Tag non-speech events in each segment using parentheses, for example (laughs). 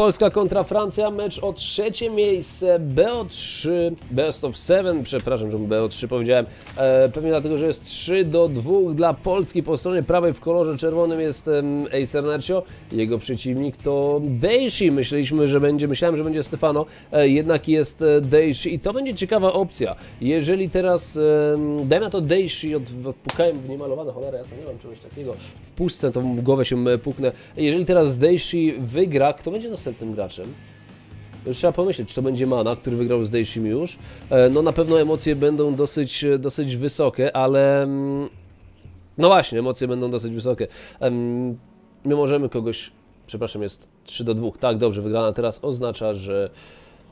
Polska kontra Francja, mecz o trzecie miejsce, BO3, Best of 7, przepraszam, że BO3 powiedziałem, e, pewnie dlatego, że jest 3 do 2 dla Polski. Po stronie prawej w kolorze czerwonym jest um, Acer Nercio, jego przeciwnik to Deishi, myśleliśmy, że będzie, myślałem, że będzie Stefano, e, jednak jest e, Deishi i to będzie ciekawa opcja, jeżeli teraz, e, na to Deishi, od, odpukałem w niemalowane, cholera jasna, nie mam czegoś takiego, w puszce to w głowę się puknę, jeżeli teraz Deishi wygra, kto będzie następnym graczem? Już trzeba pomyśleć, czy to będzie Mana, który wygrał z Deishim już. E, No na pewno emocje będą dosyć, dosyć wysokie, ale... mm, No właśnie, emocje będą dosyć wysokie. My możemy kogoś... Przepraszam, jest 3 do 2. Tak, dobrze, wygrana teraz oznacza, że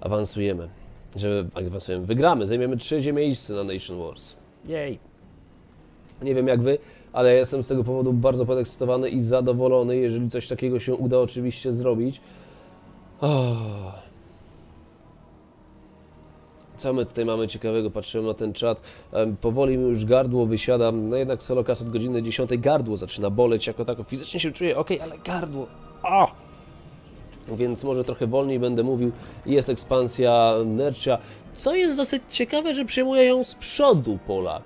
awansujemy. Że awansujemy. Wygramy, zajmiemy trzecie miejsce na Nation Wars. Jej. Nie wiem jak wy, ale ja jestem z tego powodu bardzo podekscytowany i zadowolony, jeżeli coś takiego się uda oczywiście zrobić. Oh. Co my tutaj mamy ciekawego? Patrzyłem na ten czat. Powoli mi już gardło wysiada. No jednak solokas od godziny 10 gardło zaczyna boleć jako tako. Fizycznie się czuję ok, ale gardło. Ah! Więc może trochę wolniej będę mówił. Jest ekspansja Nercia. Co jest dosyć ciekawe, że przejmuje ją z przodu Polak.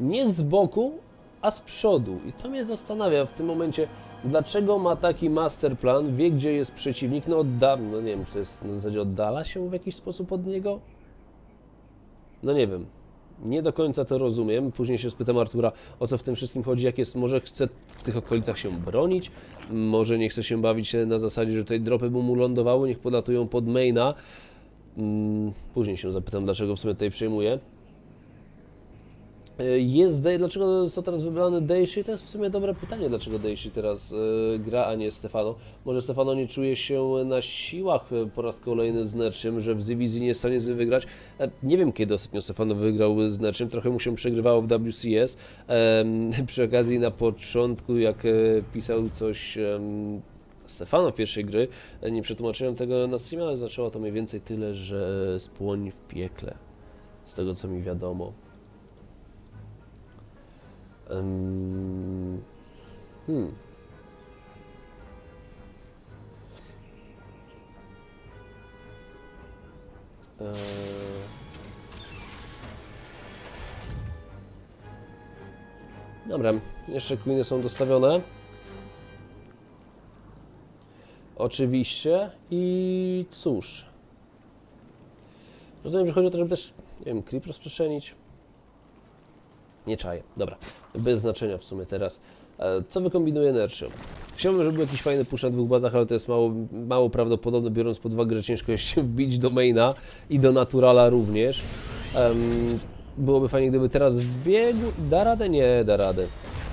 Nie z boku, a z przodu. I to mnie zastanawia w tym momencie, dlaczego ma taki masterplan, wie gdzie jest przeciwnik, no odda... no nie wiem, czy to jest na zasadzie oddala się w jakiś sposób od niego? No nie wiem. Nie do końca to rozumiem. Później się spytam Artura, o co w tym wszystkim chodzi, jak jest, może chce w tych okolicach się bronić, może nie chce się bawić na zasadzie, że tutaj dropy mu lądowały, niech podlatują pod maina. Mm, Później się zapytam, dlaczego w sumie tutaj przejmuje. E, Jest Day, dlaczego został teraz wybrany Deishi? To jest w sumie dobre pytanie, dlaczego Deishi teraz e, gra, a nie Stefano. Może Stefano nie czuje się na siłach e, po raz kolejny z Nerczym, że w Zywizji nie jest w stanie wygrać. Nie wiem kiedy ostatnio Stefano wygrał z Nerczym, trochę mu się przegrywało w WCS. (laughs) Przy okazji na początku, jak pisał coś... em, Stefano pierwszej gry, nie przetłumaczyłem tego na streamie, ale zaczęło to mniej więcej tyle, że spłoń w piekle, z tego co mi wiadomo. Em, Hmm. Eee. Dobra, jeszcze queeny są dostawione. Oczywiście. I cóż. Rozumiem, że chodzi o to, żeby też, nie wiem, creep rozprzestrzenić. Nie czaję. Dobra. Bez znaczenia w sumie teraz. E, Co wykombinuje Nercio? Chciałbym, żeby był jakiś fajny push na dwóch bazach, ale to jest mało, mało prawdopodobne, biorąc pod uwagę, że ciężko jest się wbić do maina i do naturala również. Em, byłoby fajnie, gdyby teraz wbiegł. Da radę? Nie, da radę.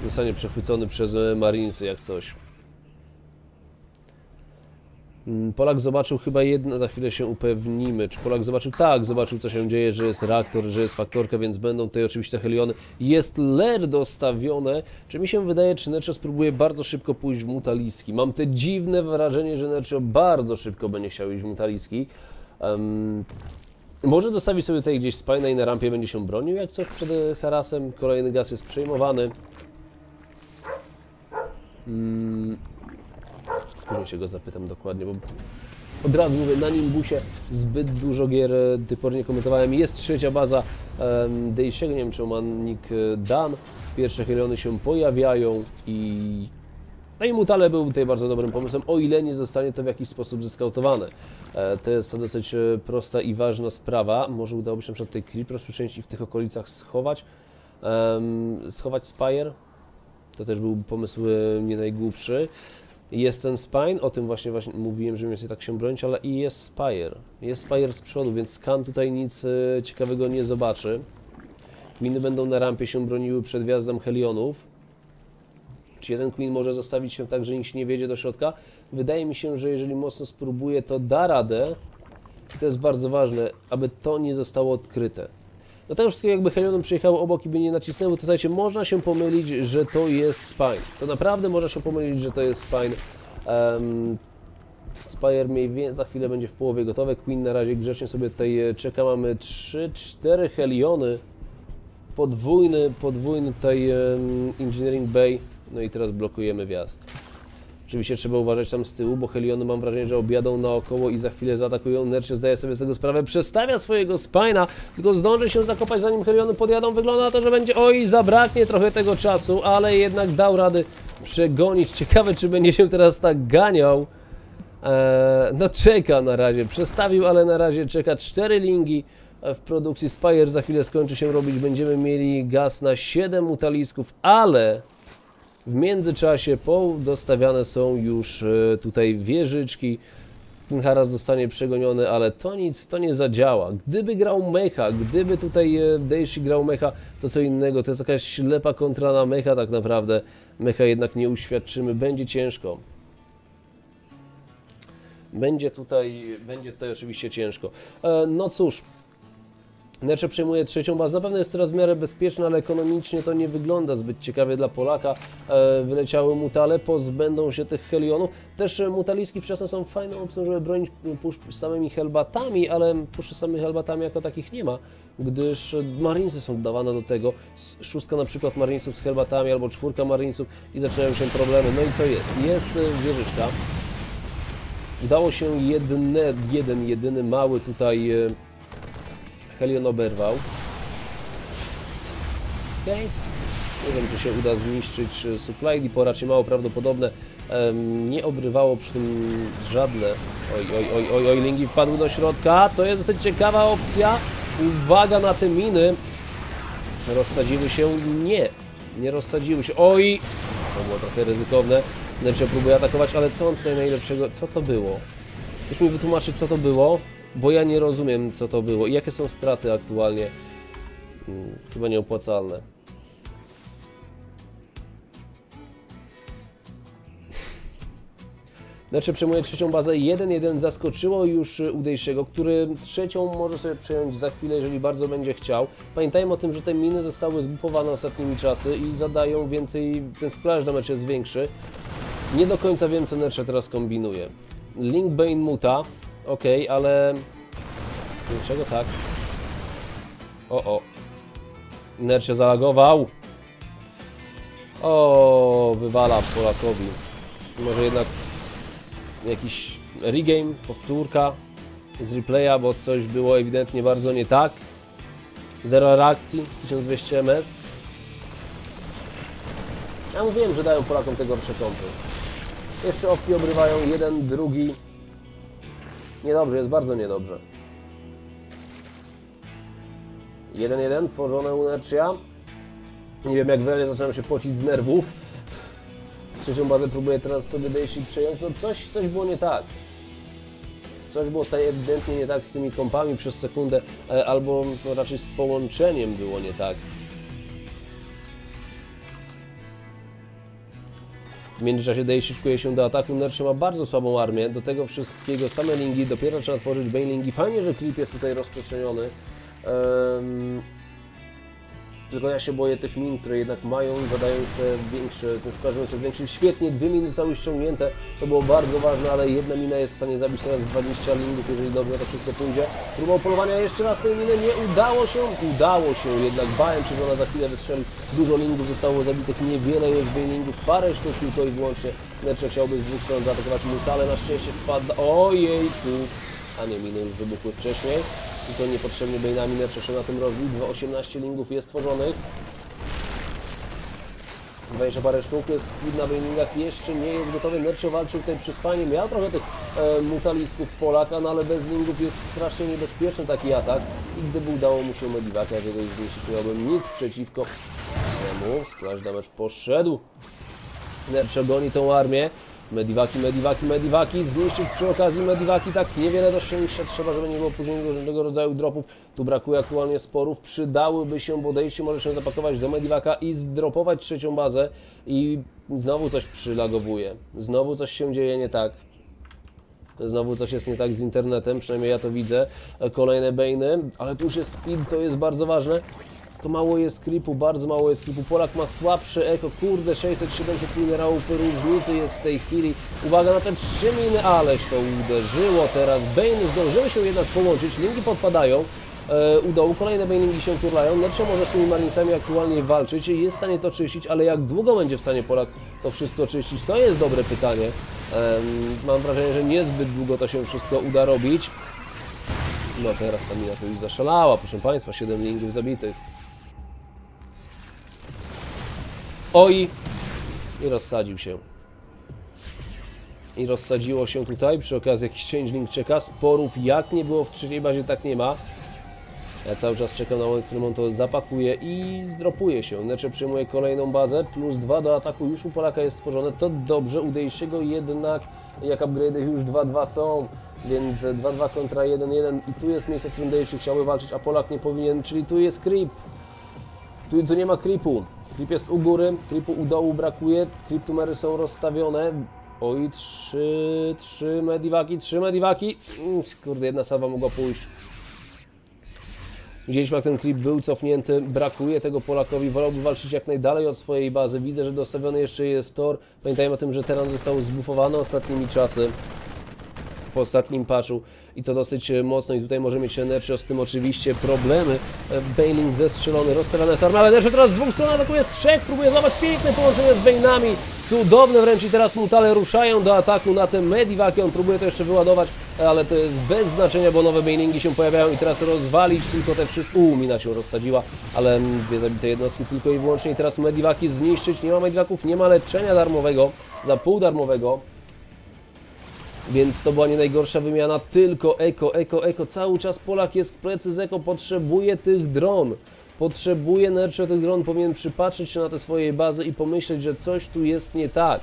Zostanie przechwycony przez Marinesy jak coś. Mm, Polak zobaczył chyba jedno, za chwilę się upewnimy, czy Polak zobaczył, tak, zobaczył co się dzieje, że jest reaktor, że jest faktorka, więc będą tutaj oczywiście heliony. Jest ler dostawione, czy mi się wydaje, czy Nercho spróbuje bardzo szybko pójść w mutaliski. Mam te dziwne wrażenie, że Nercho bardzo szybko będzie chciał iść w mutaliski. Em, może dostawi sobie tutaj gdzieś spajna i na rampie będzie się bronił, jak coś przed e, harasem. Kolejny gaz jest przejmowany. Mm, Później się go zapytam dokładnie, bo od razu mówię, na Nimbusie zbyt dużo gier e, typornie komentowałem. Jest trzecia baza um, Deishego, nie wiem czy ma nick e, Dan. Pierwsze heliony się pojawiają i... No i Mutale był tutaj bardzo dobrym pomysłem, o ile nie zostanie to w jakiś sposób zeskautowane. E, to jest to dosyć e, prosta i ważna sprawa. Może udałoby się na przykład tutaj creep rozpocząć i w tych okolicach schować. Schować Spire. To też był pomysł nie najgłupszy. Jest ten Spine, o tym właśnie, właśnie mówiłem, że mniej tak się bronić, ale i jest Spire. Jest Spire z przodu, więc Skan tutaj nic e, ciekawego nie zobaczy. Queeny będą na rampie się broniły przed wjazdem Helionów. Czy jeden Queen może zostawić się tak, że nikt nie wiedzie do środka? Wydaje mi się, że jeżeli mocno spróbuje, to da radę. I to jest bardzo ważne, aby to nie zostało odkryte. Do tego wszystkiego jakby Helionem przyjechały obok i by nie nacisnęły, to słuchajcie, można się pomylić, że to jest Spine. To naprawdę można się pomylić, że to jest Spine. Um, Spire mniej więcej za chwilę będzie w połowie gotowe. Queen na razie grzecznie sobie tutaj e, czeka. Mamy 3-4 Heliony. Podwójny, podwójny tutaj um, Engineering Bay. No i teraz blokujemy wjazd. Oczywiście trzeba uważać tam z tyłu, bo Heliony mam wrażenie, że objadą naokoło i za chwilę zaatakują. Nercio zdaje sobie z tego sprawę, przestawia swojego spina, tylko zdąży się zakopać zanim Heliony podjadą. Wygląda na to, że będzie, oj, zabraknie trochę tego czasu, ale jednak dał rady przegonić. Ciekawe, czy będzie się teraz tak ganiał. Eee, no czeka na razie, przestawił, ale na razie czeka. Cztery lingi w produkcji Spire za chwilę skończy się robić. Będziemy mieli gaz na 7 utalisków, ale w międzyczasie dostawiane są już e, tutaj wieżyczki. Haras zostanie przegoniony, ale to nic, to nie zadziała. Gdyby grał mecha, gdyby tutaj e, Deishi grał mecha, to co innego. To jest jakaś ślepa kontra na mecha tak naprawdę. Mecha jednak nie uświadczymy, będzie ciężko. Będzie tutaj, będzie tutaj oczywiście ciężko. E, no cóż, Necze przejmuje trzecią bazę. Na pewno jest teraz w miarę bezpieczna, ale ekonomicznie to nie wygląda zbyt ciekawie dla Polaka. E, wyleciały mutale, pozbędą się tych helionów. Też e, mutaliski wczesne są fajną opcją, żeby bronić pusz samymi helbatami, ale puszy samymi helbatami jako takich nie ma, gdyż marinesy są dodawane do tego. Szóstka na przykład marinesów z helbatami albo czwórka marinesów i zaczynają się problemy. No i co jest? Jest e, wieżyczka. Udało się jedne, jeden, jedyny mały tutaj Helion oberwał. Ok. Nie wiem, czy się uda zniszczyć e, supply depot, raczej mało prawdopodobne. Nie obrywało przy tym żadne. Oj, oj, oj, oj, oj, lingi wpadły do środka. To jest dosyć ciekawa opcja. Uwaga na te miny. Rozsadziły się? Nie. Nie rozsadziły się. Oj! To było trochę ryzykowne. Lecz próbuje atakować, ale co on tutaj najlepszego... Co to było? Ktoś mi wytłumaczy, co to było? Bo ja nie rozumiem co to było i jakie są straty aktualnie. Hmm, chyba nieopłacalne. Znaczy przejmuje trzecią bazę 1-1 zaskoczyło już Udejszego, który trzecią może sobie przejąć za chwilę, jeżeli bardzo będzie chciał. Pamiętajmy o tym, że te miny zostały zbufowane ostatnimi czasy i zadają więcej, ten splash damage jest większy. Nie do końca wiem co Nercze teraz kombinuje. Link Bane muta, ok, ale Dlaczego tak? O, o. Ner się zalagował. O, wywala Polakowi. Może jednak jakiś regame, powtórka z replaya, bo coś było ewidentnie bardzo nie tak. Zero reakcji, 1200 ms. Ja mówiłem, że dają Polakom te gorsze kąty. Jeszcze owki obrywają jeden, drugi. Niedobrze, jest bardzo niedobrze. 1-1, tworzone Unercia. Nie wiem jak wiele zaczynam się pocić z nerwów. Trzecią bazę próbuję teraz sobie Daisy przejąć. No coś, coś było nie tak. Coś było tutaj ewidentnie nie tak z tymi kompami przez sekundę, e, albo no, raczej z połączeniem było nie tak. Międzyczasie Day szykuje się do ataku. Nerczy ma bardzo słabą armię. Do tego wszystkiego same lingi. Dopiero trzeba tworzyć banelingi. Fajnie, że klip jest tutaj rozprzestrzeniony. Um, tylko ja się boję tych min, które jednak mają zadają te większe, ten jest większy. Świetnie, dwie miny zostały ściągnięte, to było bardzo ważne, ale jedna mina jest w stanie zabić teraz 20 lingów, jeżeli dobrze to wszystko pójdzie. Próba polowania jeszcze raz tej miny, nie udało się, udało się, jednak bałem się, że ona za chwilę wystrzeli. Dużo lingów zostało zabitych, niewiele jest lingów, parę sztuk tylko i wyłącznie. Lecz chciałby z dwóch stron zaatakować ale na szczęście wpadł, ojej, tu, a nie, miny już wybuchły wcześniej tylko niepotrzebnie Bejnami lepsze na tym rozbił. 18 lingów jest tworzonych. 20 parę sztuk jest na Bejningach, jeszcze nie jest gotowy. Nercio walczył tutaj przy spanie. Miał trochę tych e, mutalistów Polaka, no ale bez lingów jest strasznie niebezpieczny taki atak. I gdyby udało mu się Medivaca jakiegoś zniszczyć, miałbym nic przeciwko temu. Splash damage poszedł. Nercio goni tą armię. Mediwaki, mediwaki, mediwaki, zniszczyć przy okazji mediwaki, tak niewiele do szczęścia trzeba, żeby nie było później różnego rodzaju dropów. Tu brakuje aktualnie sporów, przydałyby się, bo Dejshi może się zapakować do mediwaka i zdropować trzecią bazę i znowu coś przylagowuje, znowu coś się dzieje nie tak. Znowu coś jest nie tak z internetem, przynajmniej ja to widzę. Kolejne bejny, ale tu już jest speed, to jest bardzo ważne mało jest klipu, bardzo mało jest klipu. Polak ma słabszy eko, kurde, 600-700 minerałów różnicy jest w tej chwili. Uwaga na te trzy miny, ależ to uderzyło teraz. Bane zdążyły się jednak połączyć, linki podpadają. E, u dołu kolejne bailingi się turlają. Lepsze może z tymi marinesami aktualnie walczyć, jest w stanie to czyścić, ale jak długo będzie w stanie Polak to wszystko czyścić? To jest dobre pytanie. Mam wrażenie, że niezbyt długo to się wszystko uda robić. No teraz ta mina to już zaszalała, proszę Państwa, 7 lingów zabitych. Oj! I rozsadził się. I rozsadziło się tutaj, przy okazji jakiś changeling czeka, sporów jak nie było w trzeciej bazie, tak nie ma. Ja cały czas czekam na moment, w którym on to zapakuje i zdropuje się. Necze przyjmuje kolejną bazę, plus 2 do ataku już u Polaka jest stworzone. To dobrze, u Dejszyego jednak, jak upgrade już 2-2 są, więc 2-2 kontra 1-1 i tu jest miejsce, w którym Dejszyk chciałby walczyć, a Polak nie powinien, czyli tu jest creep. Tu, tu nie ma creepu. Creep jest u góry, creepu u dołu brakuje, numery są rozstawione. Oj, trzy, trzy mediwaki, trzy mediwaki. Mm, Kurde, jedna salwa mogła pójść. Widzieliśmy, jak ten klip był cofnięty. Brakuje tego Polakowi. Wolałby walczyć jak najdalej od swojej bazy. Widzę, że dostawiony jeszcze jest tor. Pamiętajmy o tym, że teren został zbufowany ostatnimi czasy. Po ostatnim patchu. I to dosyć e, mocno. I tutaj może mieć Nercho z tym oczywiście problemy. E, Bailing zestrzelony, rozstawione jest arma. Ale teraz z dwóch stron atakuje z trzech. Próbuje złapać piękne połączenie z Bane'ami. Cudowne wręcz i teraz Mutale ruszają do ataku na te Medivaki. On próbuje to jeszcze wyładować, ale to jest bez znaczenia, bo nowe Bailingi się pojawiają i teraz rozwalić tylko te wszystkie... Uuu, mina się rozsadziła, ale dwie zabite jednostki tylko i wyłącznie. I teraz Medivaki zniszczyć. Nie ma Medivaków, nie ma leczenia darmowego, za pół darmowego. Więc to była nie najgorsza wymiana, tylko eko, eko, eko. Cały czas Polak jest w plecy z eko, potrzebuje tych dron. Potrzebuje Nercho tych dron, powinien przypatrzeć się na te swoje bazy i pomyśleć, że coś tu jest nie tak.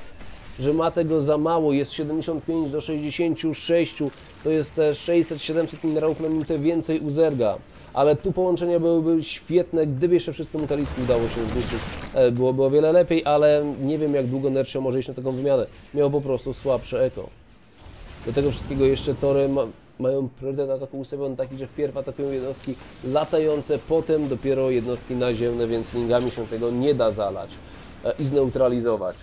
Że ma tego za mało, jest 75 do 66, to jest te 600-700 minerałów na minutę więcej u Zerga. Ale tu połączenia byłyby świetne, gdyby jeszcze wszystkie mutaliski udało się zniszczyć. E, Byłoby o wiele lepiej, ale nie wiem jak długo Nercho może iść na taką wymianę. Miał po prostu słabsze eko. Do tego wszystkiego jeszcze tory ma, mają priorytet ataku ustawiony taki, że wpierw atakują jednostki latające, potem dopiero jednostki naziemne, więc lingami się tego nie da zalać e, i zneutralizować.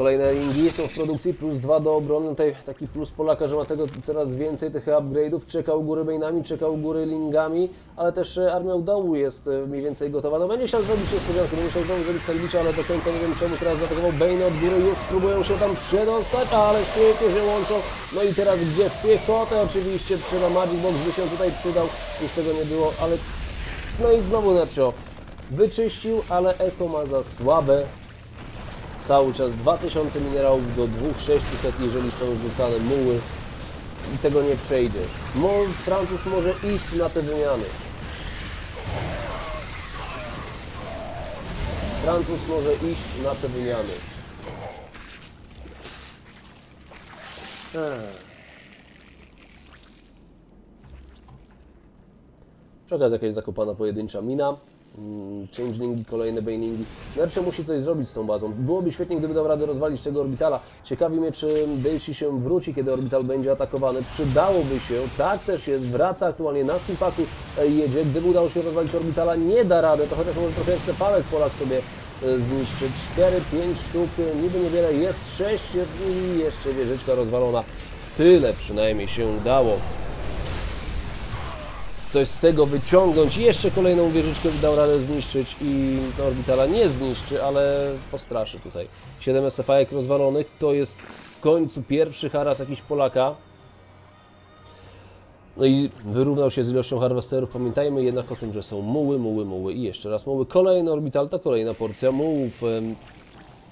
Kolejne lingi są w produkcji, plus 2 do obrony. Tutaj taki plus Polaka, że ma tego coraz więcej tych upgrade'ów. Czeka u góry Bane'ami, czeka u góry lingami, ale też e, armia dołu jest e, mniej więcej gotowa. No będzie chciał zrobić niespodziankę, będzie chciał znowu zrobić sandwicha, ale do końca nie wiem czemu teraz zaatakował Bane od góry. Już próbują się tam przedostać, ale świetnie się łączą. No i teraz gdzie? W piechotę oczywiście trzeba Magic Box by się tutaj przydał. Już tego nie było, ale no i znowu Nepcio wyczyścił, ale Eko ma za słabe. Cały czas 2000 minerałów do 2600, jeżeli są rzucane muły. I tego nie przejdzie. Mo Francuz może iść na te wymiany. Francuz może iść na te wymiany. Ech. Przy okazji jakaś zakopana pojedyncza mina. Mm, Changelingi, kolejne Banelingi. Nercze musi coś zrobić z tą bazą. Byłoby świetnie, gdyby dał radę rozwalić tego orbitala. Ciekawi mnie, czy Deishi się wróci, kiedy orbital będzie atakowany. Przydałoby się, tak też jest, wraca aktualnie na Simpaku, e, jedzie. Gdyby udało się rozwalić orbitala, nie da rady, to chociaż może trochę scepałek Polak sobie e, zniszczyć. 4-5 sztuk, e, niby niewiele, jest 6 i jeszcze wieżyczka rozwalona. Tyle przynajmniej się udało coś z tego wyciągnąć. Jeszcze kolejną wieżyczkę dał radę zniszczyć i orbitala nie zniszczy, ale postraszy tutaj. 7 SFA-ek rozwalonych to jest w końcu pierwszy haras jakiś Polaka. No i wyrównał się z ilością harvesterów. Pamiętajmy jednak o tym, że są muły, muły, muły i jeszcze raz muły. Kolejny orbital to kolejna porcja mułów.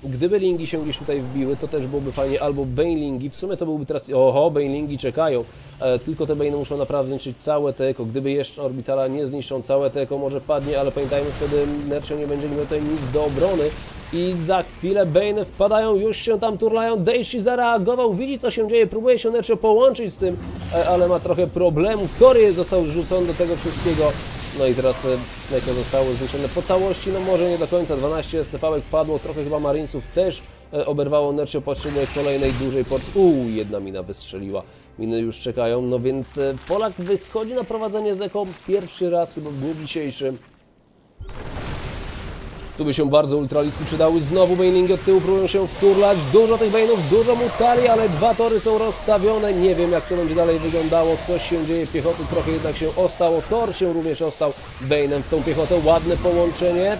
Gdyby lingi się gdzieś tutaj wbiły, to też byłoby fajnie, albo Banelingi, w sumie to byłby teraz, oho, Banelingi czekają, e, tylko te Bane muszą naprawdę zniszczyć całe te eko, gdyby jeszcze Orbitala nie zniszczą całe te eko, może padnie, ale pamiętajmy, wtedy Nercio nie będzie miał tutaj nic do obrony. I za chwilę Bane wpadają, już się tam turlają, Deishi zareagował, widzi co się dzieje, próbuje się Nercio połączyć z tym, e, ale ma trochę problemów, Tory został rzucony do tego wszystkiego, no i teraz e, Neko zostało zniszczone. Po całości, no może nie do końca, 12 SCV-ek padło, trochę chyba Marinesów też e, oberwało, Nercio potrzebuje kolejnej dużej porcji, uuu, jedna mina wystrzeliła, miny już czekają, no więc e, Polak wychodzi na prowadzenie z Eko pierwszy raz chyba w dniu dzisiejszym. Tu by się bardzo ultraliski przydały. Znowu Bailingi od tyłu próbują się wturlać. Dużo tych Bainów, dużo mutali, ale dwa tory są rozstawione. Nie wiem jak to będzie dalej wyglądało. Coś się dzieje. Piechoty trochę jednak się ostało. Tor się również ostał Bainem w tą piechotę. Ładne połączenie.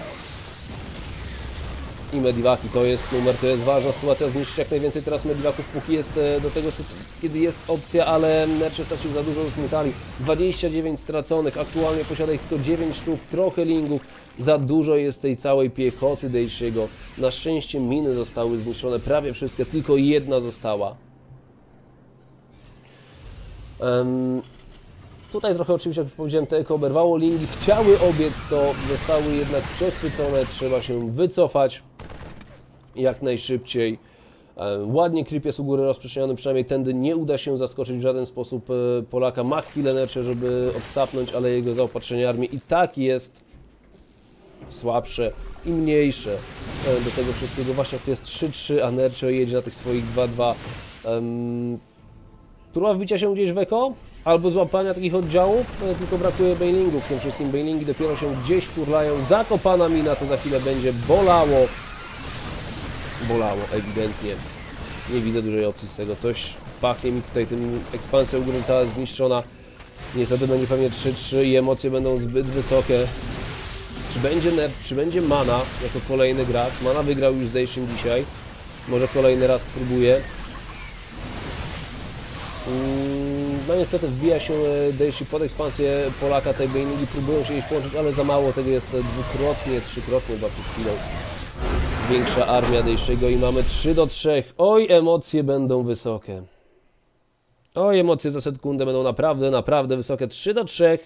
I Mediwaki to jest numer, to jest ważna sytuacja. Zniszczyć jak najwięcej teraz Mediwaków, póki jest e, do tego, kiedy jest opcja, ale Nerczy stracił za dużo już mutali. 29 straconych, aktualnie posiada ich tylko 9 sztuk, trochę lingów. Za dużo jest tej całej piechoty Dejshiego. Na szczęście miny zostały zniszczone, prawie wszystkie, tylko jedna została. Em, Tutaj trochę oczywiście, jak już powiedziałem, te eko oberwało. Lingi chciały obiec to, zostały jednak przechwycone. Trzeba się wycofać jak najszybciej. E, Ładnie creep jest u góry rozprzestrzeniony, przynajmniej tędy nie uda się zaskoczyć w żaden sposób e, Polaka. Ma chwilę necze, żeby odsapnąć, ale jego zaopatrzenie armii i tak jest słabsze i mniejsze e, do tego wszystkiego. Właśnie to jest 3-3, a Nercze jedzie na tych swoich 2-2. Um, próba wbicia się gdzieś w eko, albo złapania takich oddziałów, tylko brakuje bailingów. W tym wszystkim bailingi dopiero się gdzieś turlają. Zakopana mina to za chwilę będzie bolało. Bolało, ewidentnie. Nie widzę dużej opcji z tego. Coś pachnie mi tutaj tym ekspansja u góry cała zniszczona. Niestety będzie pewnie 3-3 i emocje będą zbyt wysokie. Czy będzie Nerd, czy będzie Mana jako kolejny gracz? Mana wygrał już Daishin dzisiaj. Może kolejny raz spróbuje. Mm, No niestety wbija się e, Daishi pod ekspansję Polaka, tej Bailingi próbują się gdzieś połączyć, ale za mało tego jest dwukrotnie, trzykrotnie chyba przed chwilą. Większa armia Daishiego i mamy 3 do 3. Oj, emocje będą wysokie. Oj, emocje za sekundę będą naprawdę, naprawdę wysokie. 3 do 3.